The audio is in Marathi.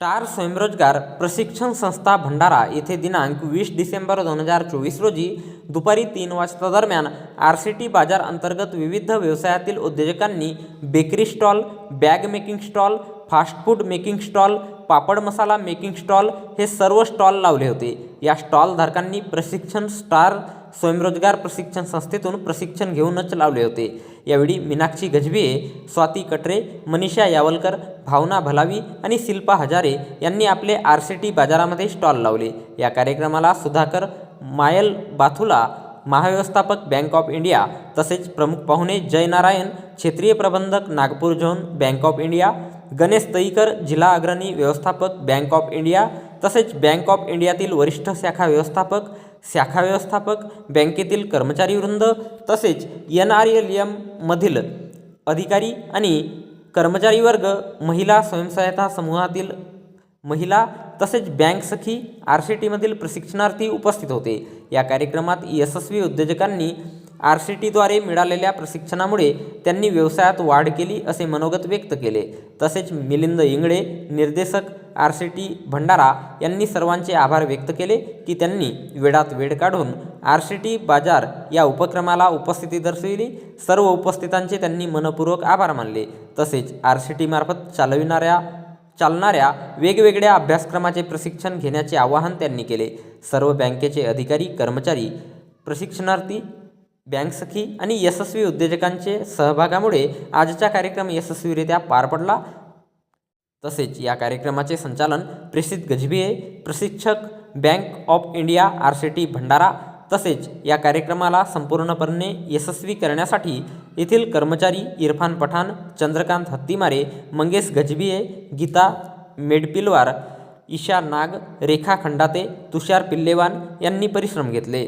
स्टार स्वयंरोजगार प्रशिक्षण संस्था भंडारा येथे दिनांक वीस डिसेंबर दोन हजार चोवीस रोजी दुपारी तीन वाजता दरम्यान आर सी टी बाजार अंतर्गत विविध व्यवसायातील उद्योजकांनी bakery stall bag making stall fast food making stall पापड मसाला मेकिंग स्टॉल हे सर्व स्टॉल लावले होते. या स्टॉलधारकांनी प्रशिक्षण स्टार स्वयंरोजगार प्रशिक्षण संस्थेतून प्रशिक्षण घेऊनच लावले होते. यावेळी मीनाक्षी गजबिये स्वाती कटरे मनीषा यावलकर भावना भलावी आणि शिल्पा हजारे यांनी आपले आर सी टी बाजारामध्ये स्टॉल लावले. या कार्यक्रमाला सुधाकर मायल बाथुला महाव्यवस्थापक बँक ऑफ इंडिया तसेच प्रमुख पाहुणे जयनारायण क्षेत्रीय प्रबंधक Nagpur zone bank of India Ganesh Taikar जिल्हा अग्रणी व्यवस्थापक बँक ऑफ इंडिया तसेच बँक ऑफ इंडियातील वरिष्ठ शाखा व्यवस्थापक शाखा व्यवस्थापक बँकेतील कर्मचारीवृंद तसेच एन आर एल एममधील अधिकारी आणि कर्मचारी वर्ग महिला स्वयंसहायता समूहातील महिला तसेच बँक सखी आर सी टीमधील प्रशिक्षणार्थी उपस्थित होते. या कार्यक्रमात यशस्वी उद्योजकांनी आर सी टीद्वारे मिळालेल्या प्रशिक्षणामुळे त्यांनी व्यवसायात वाढ केली असे मनोगत व्यक्त केले. तसेच मिलिंद इंगळे निर्देशक आर सी टी भंडारा यांनी सर्वांचे आभार व्यक्त केले की त्यांनी वेळात वेळ काढून आर सी टी बाजार या उपक्रमाला उपस्थिती दर्शविली. सर्व उपस्थितांचे त्यांनी मनपूर्वक आभार मानले. तसेच आर सी टीमार्फत चालविणाऱ्या चालणाऱ्या वेगवेगळ्या अभ्यासक्रमाचे प्रशिक्षण घेण्याचे आवाहन त्यांनी केले. सर्व बँकेचे अधिकारी कर्मचारी प्रशिक्षणार्थी बँक सखी आणि यशस्वी उद्योजकांचे सहभागामुळे आजचा कार्यक्रम यशस्वीरित्या पार पडला. तसेच या कार्यक्रमाचे संचालन प्रेषित गजभिये प्रशिक्षक bank of India R C T Bhandara तसेच या कार्यक्रमाला संपूर्णपणे यशस्वी करण्यासाठी येथील कर्मचारी इरफान पठाण चंद्रकांत हत्तीमारे मंगेश गजभिये गीता मेडपिलवार ईशा नाग रेखा खंडाते तुषार पिल्लेवान यांनी परिश्रम घेतले.